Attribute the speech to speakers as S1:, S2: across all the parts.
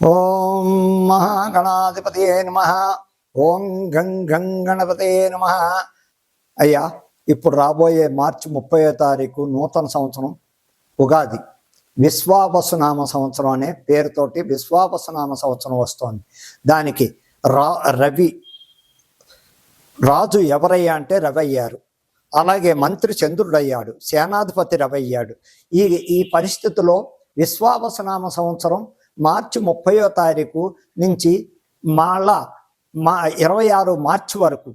S1: ఓం మహాగణాధిపతియే నమ. ఓం గం గం గణపతియే నమ. అయ్యా ఇప్పుడు రాబోయే మార్చి ముప్పయో తారీఖు నూతన సంవత్సరం ఉగాది. విశ్వాపసునామ సంవత్సరం అనే పేరుతోటి విశ్వాపసునామ సంవత్సరం వస్తోంది. దానికి రా రవి రాజు ఎవరయ్యా అంటే రవి అయ్యారు అలాగే మంత్రి చంద్రుడయ్యాడు సేనాధిపతి రవి అయ్యాడు ఈ ఈ పరిస్థితిలో విశ్వావసనామ సంవత్సరం మార్చి ముప్పయో తారీఖు నుంచి మళ్ళా మా ఇరవై ఆరు మార్చి వరకు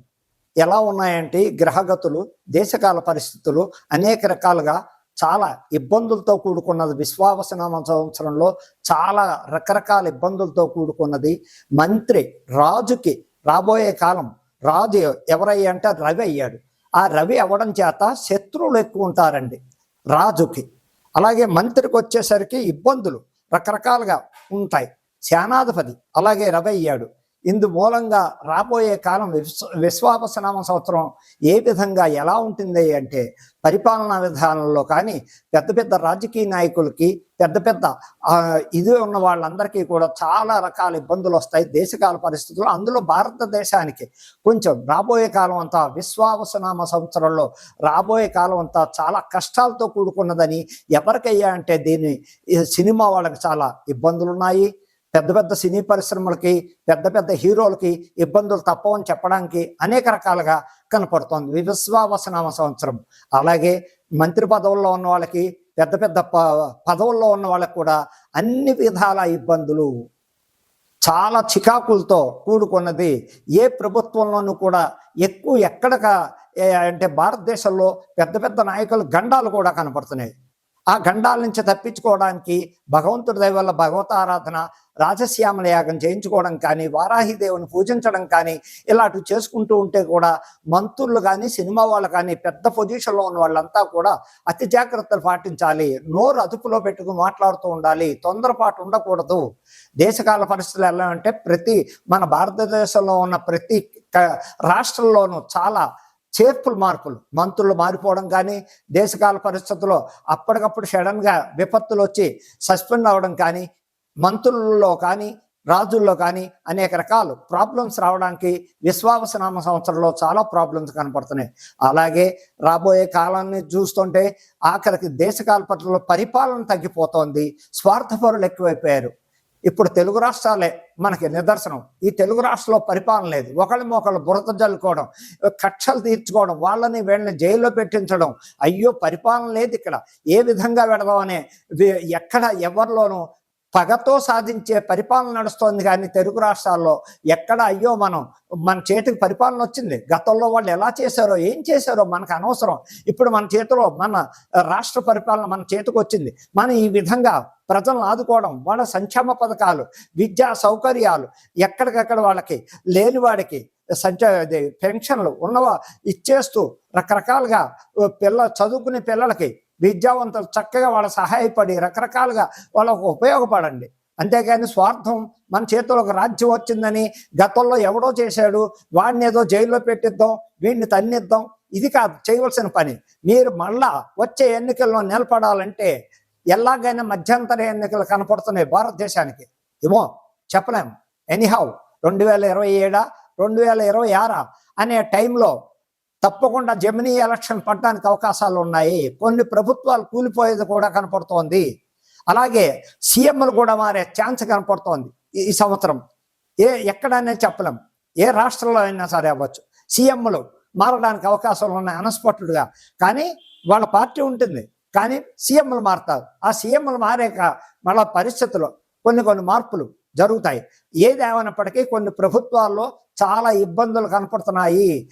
S1: ఎలా ఉన్నాయంటే గ్రహగతులు దేశకాల పరిస్థితులు అనేక రకాలుగా చాలా ఇబ్బందులతో కూడుకున్నది. విశ్వావసనామ సంవత్సరంలో చాలా రకరకాల ఇబ్బందులతో కూడుకున్నది. మంత్రి రాజుకి రాబోయే కాలం రాజు ఎవరయ్యంటే రవి అయ్యాడు. ఆ రవి అవ్వడం చేత శత్రువులు ఎక్కువ ఉంటారండి రాజుకి. అలాగే మంత్రికి వచ్చేసరికి ఇబ్బందులు రకరకాలుగా ఉంటాయి. సేనాధిపతి అలాగే రవి అయ్యాడు. ఇందు మూలంగా రాబోయే కాలం విశ్వ సంవత్సరం ఏ విధంగా ఎలా ఉంటుంది అంటే పరిపాలనా విధానంలో కానీ పెద్ద పెద్ద రాజకీయ నాయకులకి పెద్ద పెద్ద ఇది ఉన్న వాళ్ళందరికీ కూడా చాలా రకాల ఇబ్బందులు వస్తాయి దేశకాల పరిస్థితులు. అందులో భారతదేశానికి కొంచెం రాబోయే కాలం అంతా విశ్వావసనామ సంవత్సరంలో రాబోయే కాలం అంతా చాలా కష్టాలతో కూడుకున్నదని ఎవరికయ్యా అంటే దీన్ని సినిమా వాళ్ళకి చాలా ఇబ్బందులు ఉన్నాయి పెద్ద పెద్ద సినీ పరిశ్రమలకి పెద్ద పెద్ద హీరోలకి ఇబ్బందులు తప్పవని చెప్పడానికి అనేక రకాలుగా కనపడుతోంది. విశ్వావసనామ సంవత్సరం. అలాగే మంత్రి పదవుల్లో ఉన్న వాళ్ళకి పెద్ద పెద్ద ప పదవుల్లో ఉన్న వాళ్ళకి కూడా అన్ని విధాల ఇబ్బందులు చాలా చికాకులతో కూడుకున్నది. ఏ ప్రభుత్వంలోనూ కూడా ఎక్కువ ఎక్కడ అంటే భారతదేశంలో పెద్ద పెద్ద నాయకులు గండాలు కూడా కనపడుతున్నాయి. ఆ గండాల నుంచి తప్పించుకోవడానికి భగవంతుడి దయ వల్ల భగవత ఆరాధన రాజశ్యామల యాగం చేయించుకోవడం కానీ వారాహిదేవుని పూజించడం కానీ ఇలాంటివి చేసుకుంటూ ఉంటే కూడా మంత్రులు కానీ సినిమా వాళ్ళు కానీ పెద్ద పొజిషన్లో ఉన్న వాళ్ళంతా కూడా అతి జాగ్రత్తలు పాటించాలి. నోరు అదుపులో పెట్టుకుని మాట్లాడుతూ ఉండాలి. తొందరపాటు ఉండకూడదు. దేశకాల పరిస్థితులు ఎలా అంటే ప్రతి మన భారతదేశంలో ఉన్న ప్రతి రాష్ట్రంలోనూ చాలా చేర్పులు మార్పులు. మంత్రులు మారిపోవడం కానీ దేశకాల పరిస్థితుల్లో అప్పటికప్పుడు సడన్గా విపత్తులు వచ్చి సస్పెండ్ అవ్వడం కానీ మంత్రుల్లో కానీ రాజుల్లో కానీ అనేక రకాలు ప్రాబ్లమ్స్ రావడానికి విశ్వావసనామ సంవత్సరంలో చాలా ప్రాబ్లమ్స్ కనపడుతున్నాయి. అలాగే రాబోయే కాలాన్ని చూస్తుంటే ఆఖరికి దేశకాల పట్ల పరిపాలన తగ్గిపోతోంది. స్వార్థపరులు ఎక్కువైపోయారు. ఇప్పుడు తెలుగు రాష్ట్రాలే మనకి నిదర్శనం. ఈ తెలుగు రాష్ట్రంలో పరిపాలన లేదు. ఒకళ్ళ ఒకళ్ళు బురద జల్లుకోవడం కక్షలు తీర్చుకోవడం వాళ్ళని వీళ్ళని జైల్లో పెట్టించడం. అయ్యో పరిపాలన లేదు ఇక్కడ. ఏ విధంగా పెడదామనే ఎక్కడ ఎవరిలోనూ పగతో సాధించే పరిపాలన నడుస్తోంది కానీ తెలుగు రాష్ట్రాల్లో ఎక్కడ అయ్యో మనం మన చేతికి పరిపాలన వచ్చింది. గతంలో వాళ్ళు ఎలా చేశారో ఏం చేశారో మనకు అనవసరం. ఇప్పుడు మన చేతిలో మన రాష్ట్ర పరిపాలన మన చేతికి వచ్చింది. మనం ఈ విధంగా ప్రజలను ఆదుకోవడం వాళ్ళ సంక్షేమ పథకాలు విద్యా సౌకర్యాలు ఎక్కడికక్కడ వాళ్ళకి లేని వాడికి సంచ పెన్షన్లు ఉన్నవా ఇచ్చేస్తూ రకరకాలుగా పిల్ల చదువుకునే పిల్లలకి విద్యావంతులు చక్కగా వాళ్ళ సహాయపడి రకరకాలుగా వాళ్ళకు ఉపయోగపడండి. అంతేకాని స్వార్థం మన చేతిలో ఒక రాజ్యం వచ్చిందని గతంలో ఎవడో చేశాడు వాడిని ఏదో జైల్లో పెట్టిద్దాం వీడిని తన్నిద్దాం ఇది కాదు చేయవలసిన పని. మీరు మళ్ళా వచ్చే ఎన్నికల్లో నిలబడాలంటే ఎలాగైనా మధ్యంతర ఎన్నికలు కనపడుతున్నాయి భారతదేశానికి. ఏమో చెప్పలేము ఎనీహౌ రెండు వేల ఇరవై ఏడా రెండు వేల ఇరవై ఆరా అనే టైంలో తప్పకుండా జమినీ ఎలక్షన్ పడడానికి అవకాశాలు ఉన్నాయి కొన్ని ప్రభుత్వాలు కూలిపోయేది కూడా కనపడుతోంది. అలాగే సీఎంలు కూడా మారే ఛాన్స్ కనపడుతోంది ఈ- సంవత్సరం. ఏ ఎక్కడనే చెప్పలేం. ఏ రాష్ట్రంలో అయినా సరే అవ్వచ్చు. సీఎంలు మారడానికి అవకాశాలు ఉన్నాయి అనస్పట్టుడుగా కానీ వాళ్ళ పార్టీ ఉంటుంది. కానీ సీఎంలు మారుతారు. ఆ సీఎంలు మారాక మళ్ళా పరిస్థితులు కొన్ని కొన్ని మార్పులు జరుగుతాయి. ఏదేమైనప్పటికీ కొన్ని ప్రభుత్వాల్లో చాలా ఇబ్బందులు కనపడుతున్నాయి.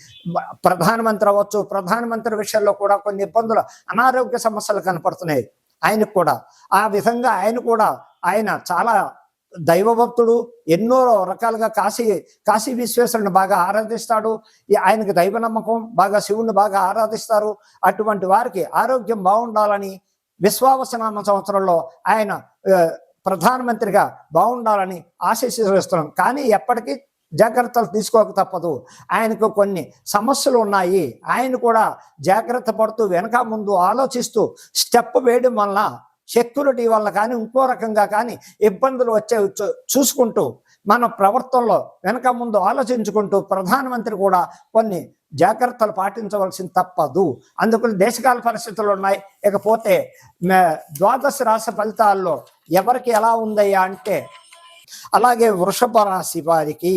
S1: ప్రధానమంత్రి అవ్వచ్చు ప్రధానమంత్రి విషయంలో కూడా కొన్ని ఇబ్బందులు అనారోగ్య సమస్యలు కనపడుతున్నాయి ఆయనకు కూడా. ఆ విధంగా ఆయన కూడా ఆయన చాలా దైవభక్తుడు ఎన్నో రకాలుగా కాశీ కాశీ విశ్వేశ్వరుని బాగా ఆరాధిస్తాడు. ఆయనకు ఆయనకి దైవ నమ్మకం బాగా శివుణ్ణి బాగా ఆరాధిస్తారు. అటువంటి వారికి ఆరోగ్యం బాగుండాలని విశ్వావసనామ సంవత్సరంలో ఆయన ప్రధానమంత్రిగా బాగుండాలని ఆశీస్సుస్తున్నాం కానీ ఎప్పటికీ జాగ్రత్తలు తీసుకోక తప్పదు. ఆయనకు కొన్ని సమస్యలు ఉన్నాయి. ఆయన కూడా జాగ్రత్త పడుతూ వెనక ముందు ఆలోచిస్తూ స్టెప్ వేయడం వలన సెక్యూరిటీ వల్ల కానీ ఇంకో రకంగా కానీ ఇబ్బందులు వచ్చే చూ- చూసుకుంటూ మన ప్రవర్తనలో వెనక ముందు ఆలోచించుకుంటూ ప్రధానమంత్రి కూడా కొన్ని జాగ్రత్తలు పాటించవలసింది తప్పదు. అందుకని దేశకాల పరిస్థితులు ఉన్నాయి. ఇకపోతే ద్వాదశ రాశి ఫలితాల్లో ఎవరికి ఎలా ఉందయ్యా అంటే అలాగే వృషభ రాశి వారికి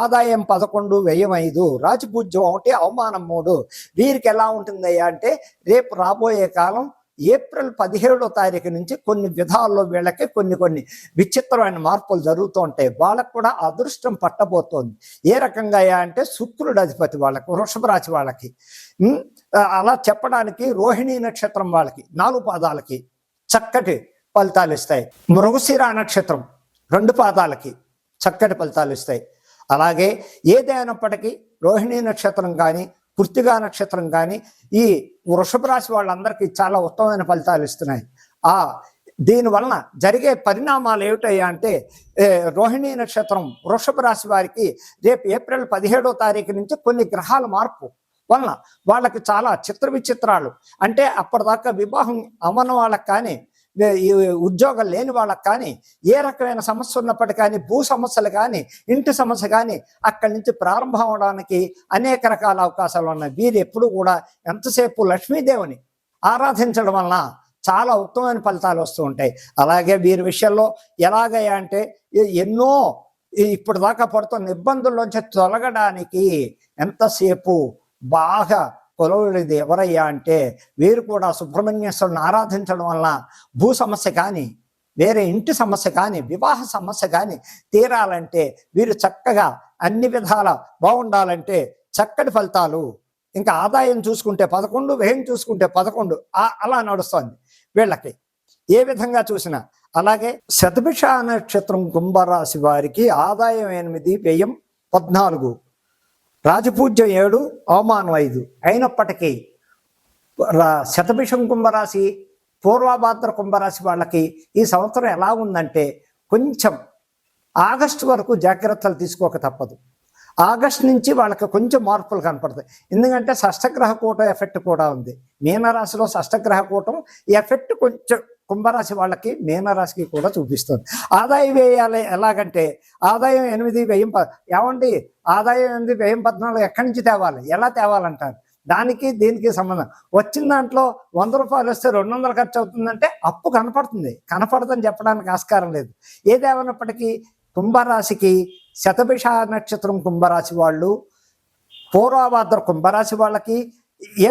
S1: ఆదాయం పదకొండు వ్యయం ఐదు రాజపూజ్యం ఒకటి అవమానం మూడు. వీరికి ఎలా ఉంటుందయ్యా అంటే రేపు రాబోయే కాలం ఏప్రిల్ పదిహేడో తారీఖు నుంచి కొన్ని విధాల్లో వీళ్ళకి కొన్ని కొన్ని విచిత్రమైన మార్పులు జరుగుతూ ఉంటాయి. వాళ్ళకు కూడా అదృష్టం పట్టబోతోంది. ఏ రకంగా అంటే శుక్రుడు అధిపతి వాళ్ళకి వృషభ రాశి వాళ్ళకి. అలా చెప్పడానికి రోహిణీ నక్షత్రం వాళ్ళకి నాలుగు పాదాలకి చక్కటి ఫలితాలు ఇస్తాయి. మృగశిర నక్షత్రం రెండు పాదాలకి చక్కటి ఫలితాలు ఇస్తాయి. అలాగే ఏదైనప్పటికీ రోహిణీ నక్షత్రం కానీ కృత్తిగా నక్షత్రం కానీ ఈ వృషభ రాశి వాళ్ళందరికీ చాలా ఉత్తమమైన ఫలితాలు ఇస్తున్నాయి. ఆ దీనివలన జరిగే పరిణామాలు ఏమిటయ్యా అంటే రోహిణి రోహిణీ నక్షత్రం వృషభ రాశి వారికి రేపు ఏప్రిల్ పదిహేడో తారీఖు నుంచి కొన్ని గ్రహాల మార్పు వలన వాళ్ళకి చాలా చిత్ర విచిత్రాలు అంటే అప్పటిదాకా వివాహం అవ్వని వాళ్ళకి కానీ ఉద్యోగం లేని వాళ్ళకి కానీ ఏ రకమైన సమస్య ఉన్నప్పటికీ కానీ భూ సమస్యలు కానీ ఇంటి సమస్య కానీ అక్కడి నుంచి ప్రారంభం అవడానికి అనేక రకాల అవకాశాలు ఉన్నాయి. వీరు ఎప్పుడు కూడా ఎంతసేపు లక్ష్మీదేవిని ఆరాధించడం వలన చాలా ఉత్తమమైన ఫలితాలు వస్తూ ఉంటాయి. అలాగే వీరి విషయంలో ఎలాగయ్యా అంటే ఎన్నో ఇప్పుడు దాకా పడుతున్న ఇబ్బందుల్లోంచి తొలగడానికి ఎంతసేపు బాగా కొలవలేదు ఎవరయ్యా అంటే వీరు కూడా సుబ్రహ్మణ్యేశ్వరుని ఆరాధించడం వల్ల భూ సమస్య కానీ వేరే ఇంటి సమస్య కానీ వివాహ సమస్య కానీ తీరాలంటే వీరు చక్కగా అన్ని విధాల బాగుండాలంటే చక్కటి ఫలితాలు. ఇంకా ఆదాయం చూసుకుంటే పదకొండు వ్యయం చూసుకుంటే పదకొండు అలా నడుస్తుంది వీళ్ళకి. ఏ విధంగా చూసినా అలాగే శతభిష నక్షత్రం కుంభరాశి వారికి ఆదాయం ఎనిమిది వ్యయం పద్నాలుగు. రాజపూజ్యం ఏడు అవమానం ఐదు. అయినప్పటికీ శతభిషం కుంభరాశి పూర్వభాద్ర కుంభరాశి వాళ్ళకి ఈ సంవత్సరం ఎలా ఉందంటే కొంచెం ఆగస్టు వరకు జాగ్రత్తలు తీసుకోక తప్పదు. ఆగస్ట్ నుంచి వాళ్ళకి కొంచెం మార్పులు కనపడతాయి. ఎందుకంటే షష్టగ్రహ కూటం ఎఫెక్ట్ కూడా ఉంది. మీనరాశిలో షష్టగ్రహ కూటం ఎఫెక్ట్ కొంచెం కుంభరాశి వాళ్ళకి మీనరాశికి కూడా చూపిస్తుంది. ఆదాయ వ్యయాలు ఎలాగంటే ఆదాయం ఎనిమిది వ్యయం ప- ఏమండి? ఆదాయం ఎనిమిది వ్యయం పద్నాలుగు ఎక్కడి నుంచి తేవాలి? ఎలా తేవాలంటారు? దానికి దీనికి సంబంధం. వచ్చిన దాంట్లో వంద రూపాయలు వస్తే రెండు వందలు ఖర్చు అవుతుందంటే అప్పు కనపడుతుంది. కనపడదని చెప్పడానికి ఆస్కారం లేదు. ఏదేమైనప్పటికీ కుంభరాశికి శతభిష నక్షత్రం కుంభరాశి వాళ్ళు పూర్వభాద్ర కుంభరాశి వాళ్ళకి ఏ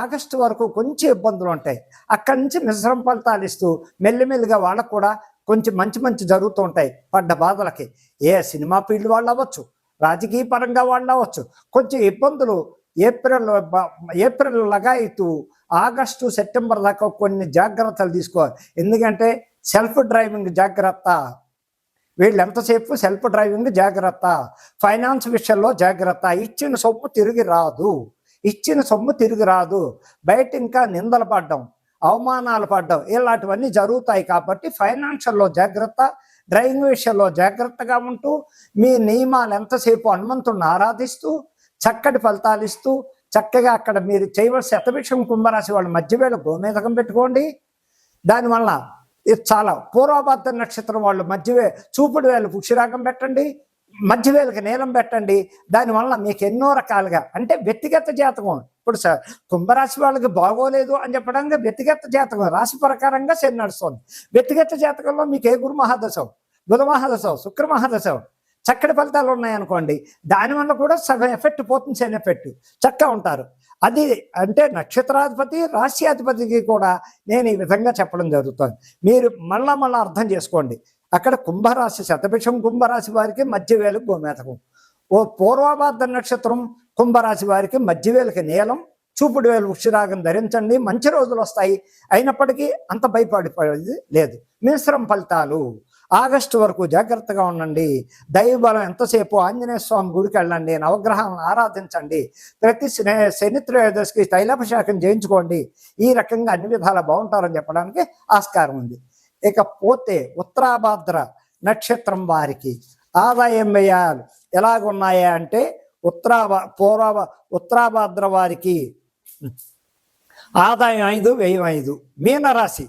S1: ఆగస్టు వరకు కొంచెం ఇబ్బందులు ఉంటాయి. అక్కడి నుంచి మిశ్రమ ఫలితాలు ఇస్తూ మెల్లిమెల్లిగా వాళ్ళకు కూడా కొంచెం మంచి మంచి జరుగుతూ ఉంటాయి పడ్డ బాధలకి. ఏ సినిమా ఫీల్డ్ వాళ్ళు అవ్వచ్చు రాజకీయ పరంగా వాళ్ళు అవ్వచ్చు కొంచెం ఇబ్బందులు ఏప్రిల్ ఏప్రిల్ లగాయితూ ఆగస్టు సెప్టెంబర్ దాకా కొన్ని జాగ్రత్తలు తీసుకోవాలి. ఎందుకంటే సెల్ఫ్ డ్రైవింగ్ జాగ్రత్త. వీళ్ళు ఎంతసేపు సెల్ఫ్ డ్రైవింగ్ జాగ్రత్త? ఫైనాన్స్ విషయంలో జాగ్రత్త. ఇచ్చిన సొప్పు తిరిగి రాదు. ఇచ్చిన సొమ్ము తిరిగి రాదు. బయట ఇంకా నిందలు పడ్డం అవమానాలు పడ్డం ఇలాంటివన్నీ జరుగుతాయి కాబట్టి ఫైనాన్షియల్లో జాగ్రత్త డ్రైవింగ్ విషయంలో జాగ్రత్తగా ఉంటూ మీ నియమాలు ఎంతసేపు హనుమంతుడిని ఆరాధిస్తూ చక్కటి ఫలితాలు ఇస్తూ చక్కగా అక్కడ మీరు చేయవలసిన శతభిషం కుంభరాశి వాళ్ళ మధ్యవేళ గోమేధకం పెట్టుకోండి. దానివల్ల ఇది చాలా పూర్వభద్ర నక్షత్రం వాళ్ళు మధ్యవే చూపుడు వేలు పుక్షిరాగం పెట్టండి. మధ్యవేలకు నీలం పెట్టండి. దానివల్ల మీకు ఎన్నో రకాలుగా అంటే వ్యక్తిగత జాతకం. ఇప్పుడు సార్ కుంభరాశి వాళ్ళకి బాగోలేదు అని చెప్పడానికి వ్యక్తిగత జాతకం రాశి ప్రకారంగా శని నడుస్తుంది. వ్యక్తిగత జాతకంలో మీకు ఏ గురు మహాదశం బుధ మహాదశం శుక్ర మహాదశం చక్కటి ఫలితాలు ఉన్నాయనుకోండి. దానివల్ల కూడా సగం ఎఫెక్ట్ పోతుంది శని ఎఫెక్ట్. చక్కగా ఉంటారు. అది అంటే నక్షత్రాధిపతి రాశ్యాధిపతికి కూడా నేను ఈ విధంగా చెప్పడం జరుగుతుంది. మీరు మళ్ళా మళ్ళీ అర్థం చేసుకోండి. అక్కడ కుంభరాశి శతభిషం కుంభరాశి వారికి మధ్యవేలకు గోమేతకం ఓ పూర్వభాద్ర నక్షత్రం కుంభరాశి వారికి మధ్యవేలకి నీలం చూపుడు వేలు వృక్షరాగం ధరించండి మంచి రోజులు వస్తాయి. అయినప్పటికీ అంత భయపడిపోయేది లేదు. మిశ్రమ ఫలితాలు. ఆగస్టు వరకు జాగ్రత్తగా ఉండండి. దైవబలం ఎంతసేపు ఆంజనేయ స్వామి గుడికి వెళ్ళండి నవగ్రహాలను ఆరాధించండి. ప్రతి శని శని త్రయోదశికి తైలాభిషేకం చేయించుకోండి. ఈ రకంగా అన్ని విధాలా బాగుంటారని చెప్పడానికి ఆస్కారం ఉంది. ఇక పోతే ఉత్తరాభాద్ర నక్షత్రం వారికి ఆదాయం వ్యయాలు ఎలాగున్నాయా అంటే ఉత్తరాభా పూర్వ ఉత్తరాభాద్ర వారికి ఆదాయం ఐదు వ్యయం ఐదు. మీనరాశి.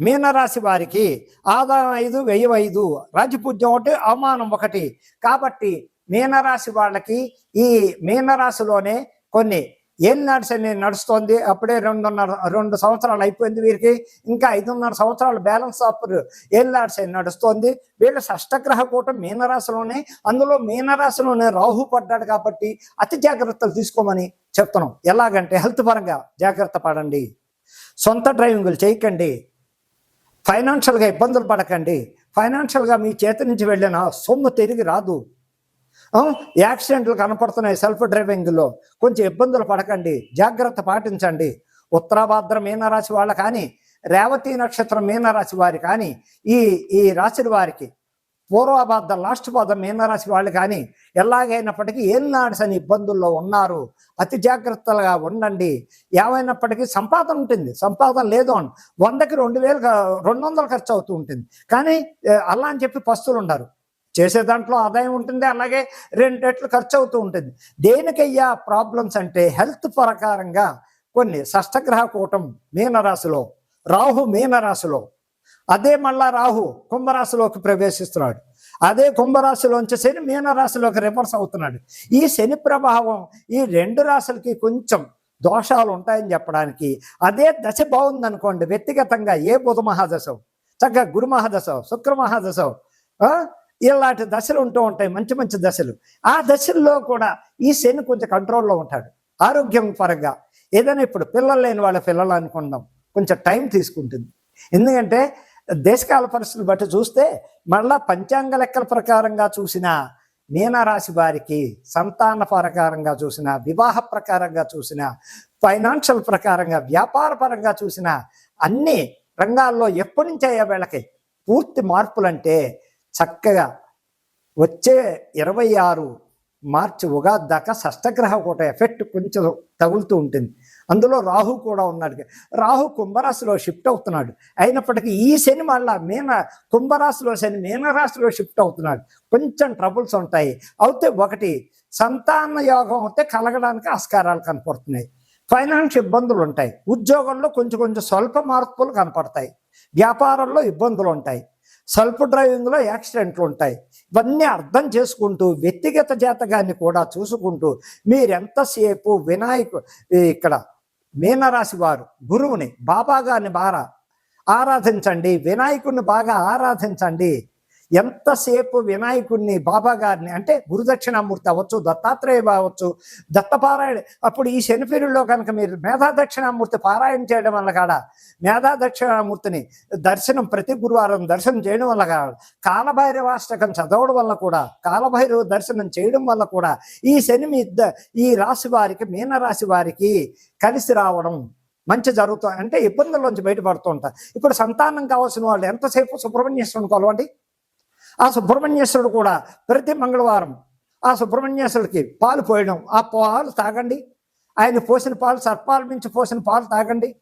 S1: మీనరాశి వారికి ఆదాయం ఐదు వ్యయం ఐదు. రాజపూజ్యం ఒకటి అవమానం ఒకటి. కాబట్టి మీనరాశి వాళ్ళకి ఈ మీనరాశిలోనే కొన్ని ఏం నడిచని నడుస్తోంది? అప్పుడే రెండున్నర రెండు సంవత్సరాలు అయిపోయింది వీరికి. ఇంకా ఐదున్నర సంవత్సరాలు బ్యాలెన్స్ ఆఫ్ ఏం నడిచని నడుస్తోంది? వీళ్ళ షష్టగ్రహ కూటం మీనరాశిలోనే అందులో మీనరాశిలోనే రాహు పడ్డాడు కాబట్టి అతి జాగ్రత్తలు తీసుకోమని చెప్తున్నాం. ఎలాగంటే హెల్త్ పరంగా జాగ్రత్త పడండి. సొంత డ్రైవింగ్లు చేయకండి. ఫైనాన్షియల్గా ఇబ్బందులు పడకండి. ఫైనాన్షియల్గా మీ చేతి నుంచి వెళ్ళిన సొమ్ము తిరిగి రాదు. యాక్సిడెంట్లు కనపడుతున్నాయి సెల్ఫ్ డ్రైవింగ్లో. కొంచెం ఇబ్బందులు పడకండి. జాగ్రత్త పాటించండి. ఉత్తరాభాద్ర మీనరాశి వాళ్ళ కానీ రేవతి నక్షత్రం మీనరాశి వారి కానీ ఈ ఈ రాశి వారికి పూర్వభాద్ర లాస్ట్ పాదం మీనరాశి వాళ్ళు కానీ ఎలాగైనప్పటికీ ఏనాడ్స్ అని ఇబ్బందుల్లో ఉన్నారు. అతి జాగ్రత్తగా ఉండండి. ఏమైనప్పటికీ సంపాదన ఉంటుంది. సంపాదన లేదు అని వందకి రెండు వేలు రెండు వందలు ఖర్చు అవుతూ ఉంటుంది. కానీ అలా అని చెప్పి పస్తులు ఉండరు చేసే దాంట్లో ఆదాయం ఉంటుంది అలాగే రెండు రెట్లు ఖర్చు అవుతూ ఉంటుంది. దేనికయ్యా ప్రాబ్లమ్స్ అంటే హెల్త్ ప్రకారంగా కొన్ని షష్టగ్రహ కూటం మీనరాశిలో రాహు మీనరాశిలో అదే మళ్ళా రాహు కుంభరాశిలోకి ప్రవేశిస్తున్నాడు. అదే కుంభరాశిలోంచి శని మీనరాశిలోకి రివర్స్ అవుతున్నాడు. ఈ శని ప్రభావం ఈ రెండు రాశులకి కొంచెం దోషాలు ఉంటాయని చెప్పడానికి అదే దశ బాగుందనుకోండి వ్యక్తిగతంగా ఏ బుధ మహాదశ చక్కగా గురు మహాదశ శుక్ర మహాదశ ఇలాంటి దశలు ఉంటూ ఉంటాయి మంచి మంచి దశలు. ఆ దశల్లో కూడా ఈ శని కొంచెం కంట్రోల్లో ఉంటాడు ఆరోగ్యం పరంగా. ఏదైనా ఇప్పుడు పిల్లలు లేని వాళ్ళ పిల్లలు అనుకుందాం కొంచెం టైం తీసుకుంటుంది. ఎందుకంటే దేశకాల పరిస్థితులు బట్టి చూస్తే మళ్ళా పంచాంగ లెక్కల ప్రకారంగా చూసిన మీనరాశి వారికి సంతాన ప్రకారంగా చూసిన వివాహ ప్రకారంగా చూసిన ఫైనాన్షియల్ ప్రకారంగా వ్యాపార పరంగా చూసిన అన్ని రంగాల్లో ఎప్పటి నుంచి అయ్యే వీళ్ళకి పూర్తి మార్పులంటే చక్కగా వచ్చే ఇరవై ఆరు మార్చి ఉగాది దాకా షష్టగ్రహ కూట ఎఫెక్ట్ కొంచెం తగులుతూ ఉంటుంది. అందులో రాహు కూడా ఉన్నాడు. రాహు కుంభరాశిలో షిఫ్ట్ అవుతున్నాడు. అయినప్పటికీ ఈ శని మళ్ళా మీన కుంభరాశిలో శని మీనరాశిలో షిఫ్ట్ అవుతున్నాడు. కొంచెం ట్రబుల్స్ ఉంటాయి. అయితే ఒకటి సంతాన యోగం అయితే కలగడానికి ఆస్కారాలు కనపడుతున్నాయి. ఫైనాన్స్ ఇబ్బందులు ఉంటాయి. ఉద్యోగంలో కొంచెం కొంచెం స్వల్ప మార్పులు కనపడతాయి. వ్యాపారంలో ఇబ్బందులు ఉంటాయి. సెల్ఫ్ డ్రైవింగ్లో యాక్సిడెంట్లు ఉంటాయి. ఇవన్నీ అర్థం చేసుకుంటూ వ్యక్తిగత జాతకాన్ని కూడా చూసుకుంటూ మీరెంతసేపు వినాయకు ఇక్కడ మీనరాశి వారు గురువుని బాబా గారిని బాగా ఆరాధించండి వినాయకుడిని బాగా ఆరాధించండి. ఎంతసేపు వినాయకుడిని బాబా గారిని అంటే గురుదక్షిణామూర్తి అవ్వచ్చు దత్తాత్రేయ అవ్వచ్చు దత్తపారాయణ అప్పుడు ఈ శనిఫిరుల్లో కనుక మీరు మేధా దక్షిణామూర్తి పారాయణ చేయడం వల్ల కాడ? మేధా దక్షిణామూర్తిని దర్శనం ప్రతి గురువారం దర్శనం చేయడం వల్ల కాడ? కాలభైరవాష్టకం చదవడం వల్ల కూడా కాలభైరవ దర్శనం చేయడం వల్ల కూడా ఈ శని మీ ఈ రాశి వారికి మీనరాశి వారికి కలిసి రావడం మంచి జరుగుతుంది అంటే ఇబ్బందుల్లోంచి బయటపడుతూ ఉంటారు. ఇప్పుడు సంతానం కావాల్సిన వాళ్ళు ఎంతసేపు సుబ్రహ్మణ్యేశ్వరుని కొలవండి? ఆ సుబ్రహ్మణ్యేశ్వరుడు కూడా ప్రతి మంగళవారం ఆ సుబ్రహ్మణ్యేశ్వరుడికి పాలు పోయడం. ఆ పాలు తాగండి. ఆయన పోసిన పాలు సర్పాల నుంచి పోసిన పాలు తాగండి.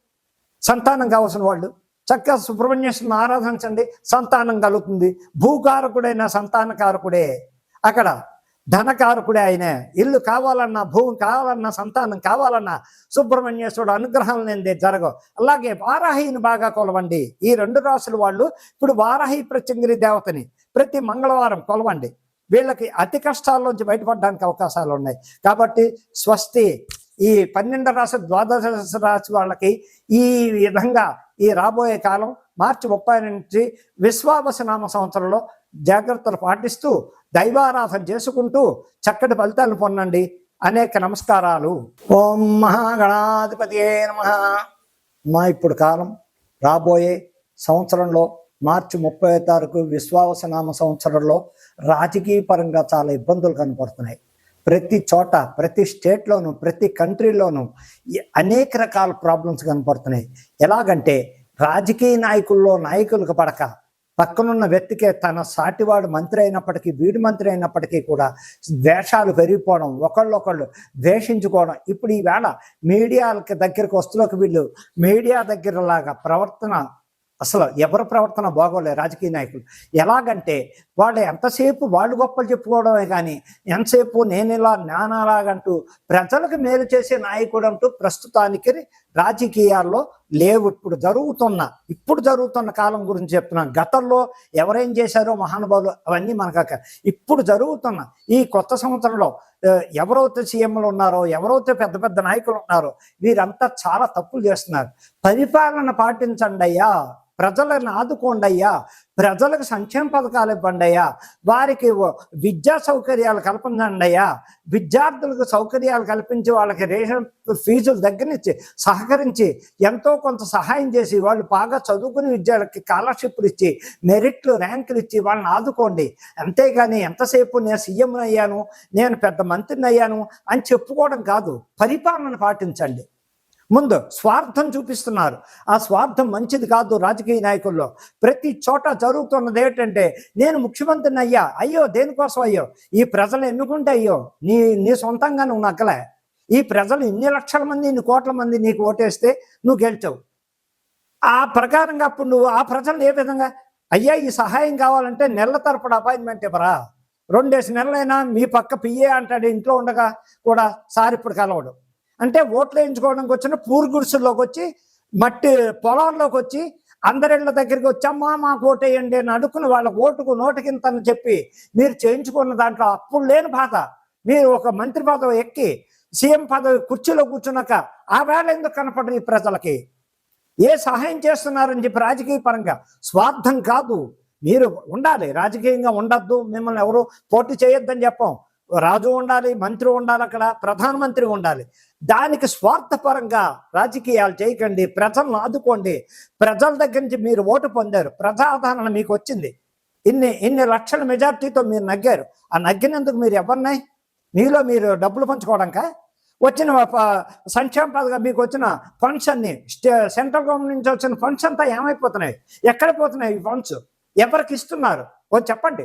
S1: సంతానం కావాల్సిన వాళ్ళు. చక్కగా సుబ్రహ్మణ్యేశ్వరుని ఆరాధించండి. సంతానం కలుగుతుంది. భూకారకుడైన సంతానకారకుడే. అక్కడ ధనకారకుడే ఆయనే. ఇల్లు కావాలన్నా భూమి కావాలన్నా సంతానం కావాలన్నా సుబ్రహ్మణ్యేశ్వరుడు అనుగ్రహం లేనిదే జరగవు. అలాగే వారాహిని బాగా కొలవండి. ఈ రెండు రాసుల వాళ్ళు ఇప్పుడు వారాహి ప్రత్యంగిరి దేవతని. ప్రతి మంగళవారం కొలవండి. వీళ్ళకి అతి కష్టాల్లోంచి బయటపడడానికి అవకాశాలు ఉన్నాయి. కాబట్టి స్వస్తి. ఈ పన్నెండు రాశి ద్వాదశ రాశి వాళ్ళకి ఈ విధంగా ఈ రాబోయే కాలం మార్చి ముప్పై నుంచి విశ్వావస నామ సంవత్సరంలో జాగ్రత్తలు పాటిస్తూ దైవారాధన చేసుకుంటూ చక్కటి ఫలితాలు పొందండి. అనేక నమస్కారాలు. ఓం మహాగణాధిపతి నమ. మా ఇప్పుడు కాలం రాబోయే సంవత్సరంలో మార్చి ముప్పై తారీఖు విశ్వావసనామ సంవత్సరంలో రాజకీయ పరంగా చాలా ఇబ్బందులు కనపడుతున్నాయి. ప్రతి చోట ప్రతి స్టేట్లోనూ ప్రతి కంట్రీలోనూ అనేక రకాల ప్రాబ్లమ్స్ కనపడుతున్నాయి. ఎలాగంటే రాజకీయ నాయకుల్లో నాయకులకు పడక పక్కనున్న వ్యక్తికే తన సాటివాడు మంత్రి అయినప్పటికీ వీడి మంత్రి అయినప్పటికీ కూడా ద్వేషాలు పెరిగిపోవడం ఒకళ్ళొకళ్ళు ద్వేషించుకోవడం. ఇప్పుడు ఈవేళ మీడియాలకి దగ్గరికి వస్తులోకి వీళ్ళు మీడియా దగ్గరలాగా ప్రవర్తన అసలు ఎవరి ప్రవర్తన బాగోలే రాజకీయ నాయకులు. ఎలాగంటే వాళ్ళు ఎంతసేపు వాళ్ళు గొప్పలు చెప్పుకోవడమే కానీ ఎంతసేపు నేను ఇలా నానాలాగంటూ ప్రజలకు మేలు చేసే నాయకుడు అంటూ ప్రస్తుతానికి రాజకీయాల్లో లేవు. ఇప్పుడు జరుగుతున్న ఇప్పుడు జరుగుతున్న కాలం గురించి చెప్తున్నాను. గతంలో ఎవరేం చేశారో మహానుభావులు అవన్నీ మనకు ఇప్పుడు జరుగుతున్న ఈ కొత్త సంవత్సరంలో ఎవరైతే సీఎంలు ఉన్నారో ఎవరైతే పెద్ద పెద్ద నాయకులు ఉన్నారో వీరంతా చాలా తప్పులు చేస్తున్నారు. పరిపాలన పాటించండి అయ్యా. ప్రజలను ఆదుకోండి అయ్యా. ప్రజలకు సంక్షేమ పథకాలు ఇవ్వండి అయ్యా. వారికి విద్యా సౌకర్యాలు కల్పించండి అయ్యా. విద్యార్థులకు సౌకర్యాలు కల్పించి వాళ్ళకి రేషన్ ఫీజుల దగ్గర నుంచి సహకరించి ఎంతో కొంత సహాయం చేసి వాళ్ళు బాగా చదువుకుని విద్యార్థులకి స్కాలర్షిప్లు ఇచ్చి మెరిట్లు ర్యాంకులు ఇచ్చి వాళ్ళని ఆదుకోండి. అంతేగాని ఎంతసేపు నేను సీఎం అయ్యాను నేను పెద్ద మంత్రిని అయ్యాను అని చెప్పుకోవడం కాదు పరిపాలన పాటించండి. ముందు స్వార్థం చూపిస్తున్నారు. ఆ స్వార్థం మంచిది కాదు రాజకీయ నాయకుల్లో. ప్రతి చోట జరుగుతున్నది ఏంటంటే నేను ముఖ్యమంత్రిని అయ్యా అయ్యో దేనికోసం అయ్యో? ఈ ప్రజలు ఎన్నుకుంటే అయ్యో నీ నీ సొంతంగా నువ్వు నక్కలే. ఈ ప్రజలు ఇన్ని లక్షల మంది ఇన్ని కోట్ల మంది నీకు ఓటేస్తే నువ్వు గెలిచావు. ఆ ప్రకారంగా అప్పుడు నువ్వు ఆ ప్రజలు ఏ విధంగా? అయ్యా ఈ సహాయం కావాలంటే నెలల తరపుడు అపాయింట్మెంట్ ఇవ్వరా? రెండేసి నెలలైనా మీ పక్క పిఏ అంటాడు ఇంట్లో ఉండగా కూడా సార్ ఇప్పుడు కలవడు. అంటే ఓట్లు వేయించుకోవడానికి వచ్చిన పూర్ గుడిసెల్లోకి వచ్చి మట్టి పొలంలోకి వచ్చి అందరిళ్ళ దగ్గరికి వచ్చి అమ్మా మాకు ఓటేయండి అని అడుక్కుని వాళ్ళ ఓటుకు నోటికింతని చెప్పి మీరు చేయించుకున్న దాంట్లో అప్పుడు లేని బాధ. మీరు ఒక మంత్రి పదవి ఎక్కి సీఎం పదవి కుర్చీలో కూర్చున్నాక ఆ వేళ ఎందుకు కనపడరు ఈ ప్రజలకి? ఏ సహాయం చేస్తున్నారని చెప్పి రాజకీయ పరంగా స్వార్థం కాదు. మీరు ఉండాలి రాజకీయంగా ఉండద్దు మిమ్మల్ని ఎవరు పోటీ చేయొద్దని చెప్పాం. రాజు ఉండాలి మంత్రి ఉండాలి అక్కడ ప్రధానమంత్రి ఉండాలి. దానికి స్వార్థపరంగా రాజకీయాలు చేయకండి ప్రజలను ఆదుకోండి. ప్రజల దగ్గర నుంచి మీరు ఓటు పొందారు ప్రజాదరణ మీకు వచ్చింది. ఇన్ని ఇన్ని లక్షల మెజార్టీతో మీరు నగ్గారు. ఆ నగ్గినందుకు మీరు ఎవరినాయి మీలో మీరు డబ్బులు పంచుకోవడానికా? వచ్చిన సంక్షేమ పథకం మీకు వచ్చిన ఫండ్స్ అన్ని సెంట్రల్ గవర్నమెంట్ నుంచి వచ్చిన ఫండ్స్ అంతా ఏమైపోతున్నాయి? ఎక్కడ పోతున్నాయి ఈ ఫండ్స్? ఎవరికి ఇస్తున్నారు? ఓ చెప్పండి.